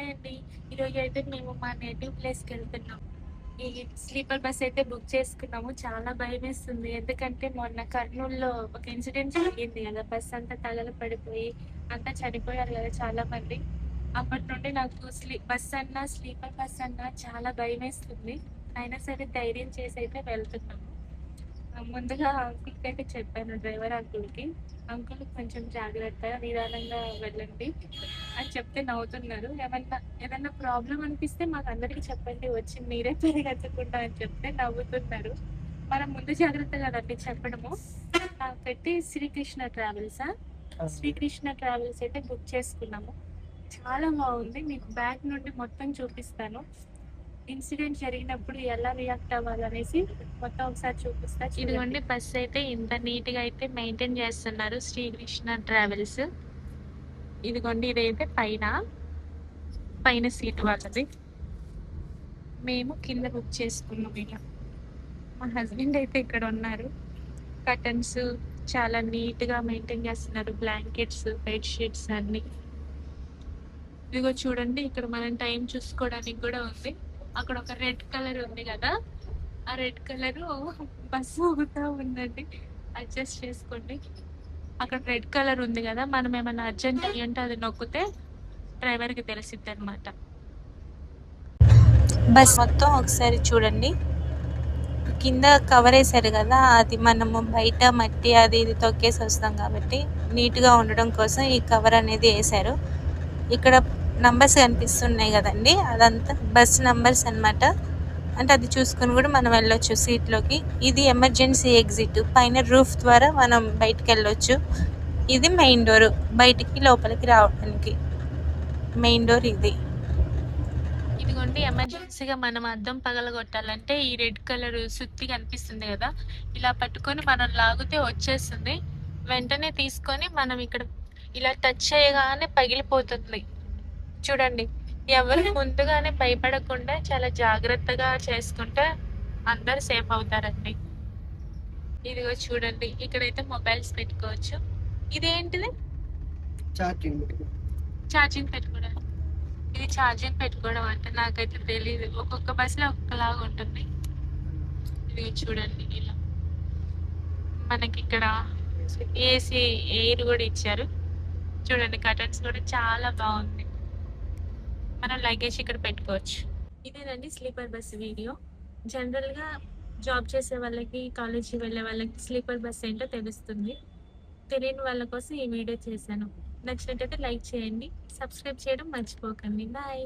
Hi అండి ఈరోజు అయితే మేము మా నేటివ్ ప్లేస్కి వెళ్తున్నాం. ఈ స్లీపర్ బస్ అయితే బుక్ చేసుకున్నాము. చాలా భయం వేస్తుంది ఎందుకంటే మొన్న కర్నూలులో ఒక ఇన్సిడెంట్ జరిగింది కదా. బస్ అంతా తగల పడిపోయి అంతా చనిపోయారు కదా చాలా మంది అప్పటి నుండి నాకు స్లీ బస్ అన్నా స్లీపర్ బస్ అన్నా చాలా భయం వేస్తుంది అయినా సరే ధైర్యం చేసి అయితే వెళ్తున్నాము. ముందుగా అంకుల్కి అయితే చెప్పాను డ్రైవర్ అంకుల్కి. అంకుల్ కొంచెం జాగ్రత్తగా నిదానంగా వెళ్ళండి అని చెప్తే నవ్వుతున్నారు. ఏమన్నా ఏదన్నా ప్రాబ్లం అనిపిస్తే మాకు అందరికి చెప్పండి వచ్చి మీరే పరిగెత్తకుండా అని చెప్తే నవ్వుతున్నారు. మనం ముందు జాగ్రత్త కదండి చెప్పడము. నాకైతే శ్రీకృష్ణ ట్రావెల్సా? శ్రీకృష్ణ ట్రావెల్స్ అయితే బుక్ చేసుకున్నాము. చాలా బాగుంది. మీకు బ్యాగ్ నుండి మొత్తం చూపిస్తాను. ఇన్సిడెంట్ జరిగినప్పుడు ఎలా రియాక్ట్ అవ్వాలనేసి మొత్తం ఒకసారి చూపిస్తా ఇదిగోండి బస్ అయితే ఇంత నీట్గా అయితే మెయింటైన్ చేస్తున్నారు శ్రీకృష్ణ ట్రావెల్స్ ఇదిగోండి ఇదైతే పైన పైన సీట్ వాళ్ళది. మేము కింద బుక్ చేసుకున్నాం ఇలా మా హస్బెండ్ అయితే ఇక్కడ ఉన్నారు. కటన్స్ చాలా నీట్గా మెయింటైన్ చేస్తున్నారు. బ్లాంకెట్స్ బెడ్ షీట్స్ అన్ని. ఇదిగో చూడండి ఇక్కడ మనం టైం చూసుకోవడానికి కూడా ఉంది. అక్కడ ఒక రెడ్ కలర్ ఉంది కదా ఆ రెడ్ కలర్ బస్సు ఊగుతా ఉందండి. అడ్జస్ట్ చేసుకోండి. అక్కడ రెడ్ కలర్ ఉంది కదా మనం ఏమైనా అర్జెంట్ అయ్యంటే అది నొక్కితే డ్రైవర్కి తెలిసిద్ది అనమాట బస్ మొత్తం ఒకసారి చూడండి. కింద కవర్ వేసారు కదా అది మనము బయట మట్టి అది ఇది తొక్కేసి వస్తాం కాబట్టి నీట్గా ఉండడం కోసం ఈ కవర్ అనేది వేశారు. ఇక్కడ నంబర్స్ కనిపిస్తున్నాయి కదండి. అదంతా బస్ నంబర్స్ అన్నమాట. అంటే అది చూసుకొని కూడా మనం వెళ్ళొచ్చు సీట్లోకి ఇది ఎమర్జెన్సీ ఎగ్జిట్. పైన రూఫ్ ద్వారా మనం బయటికి వెళ్ళొచ్చు. ఇది మెయిన్ డోర్. బయటికి లోపలికి రావడానికి మెయిన్ డోర్ ఇది. ఇదిగోండి ఎమర్జెన్సీగా మనం అద్దం పగలగొట్టాలంటే ఈ రెడ్ కలర్ సుత్తి కనిపిస్తుంది కదా. ఇలా పట్టుకొని మనం లాగితే వచ్చేస్తుంది. వెంటనే తీసుకొని మనం ఇక్కడ ఇలా టచ్ చేయగానే పగిలిపోతుంది. చూడండి. ఎవరు ముందుగానే భయపడకుండా చాలా జాగ్రత్తగా చేసుకుంటే అందరు సేఫ్ అవుతారండి. ఇదిగో చూడండి. ఇక్కడైతే మొబైల్స్ పెట్టుకోవచ్చు. ఇదేంటిది? చార్జింగ్ ఛార్జింగ్ పెట్టుకోవడం. ఇది ఛార్జింగ్ పెట్టుకోవడం అంటే నాకైతే తెలియదు ఒక్కొక్క బస్సులో ఒక్కొక్కలాగా ఉంటుంది. ఇది చూడండి ఇలా. మనకి ఇక్కడ ఏసీ ఎయిర్ కూడా ఇచ్చారు. చూడండి కర్టన్స్ కూడా చాలా బాగుంది. మనం లగేజ్ ఇక్కడ పెట్టుకోవచ్చు. ఇదేనండి స్లీపర్ బస్ వీడియో జనరల్గా జాబ్ చేసే వాళ్ళకి కాలేజీ వెళ్ళే వాళ్ళకి స్లీపర్ బస్ ఏంటో తెలుస్తుంది. తెలియని వాళ్ళ కోసం ఈ వీడియో చేశాను. నచ్చినట్టయితే లైక్ చేయండి. సబ్స్క్రైబ్ చేయడం మర్చిపోకండి. బాయ్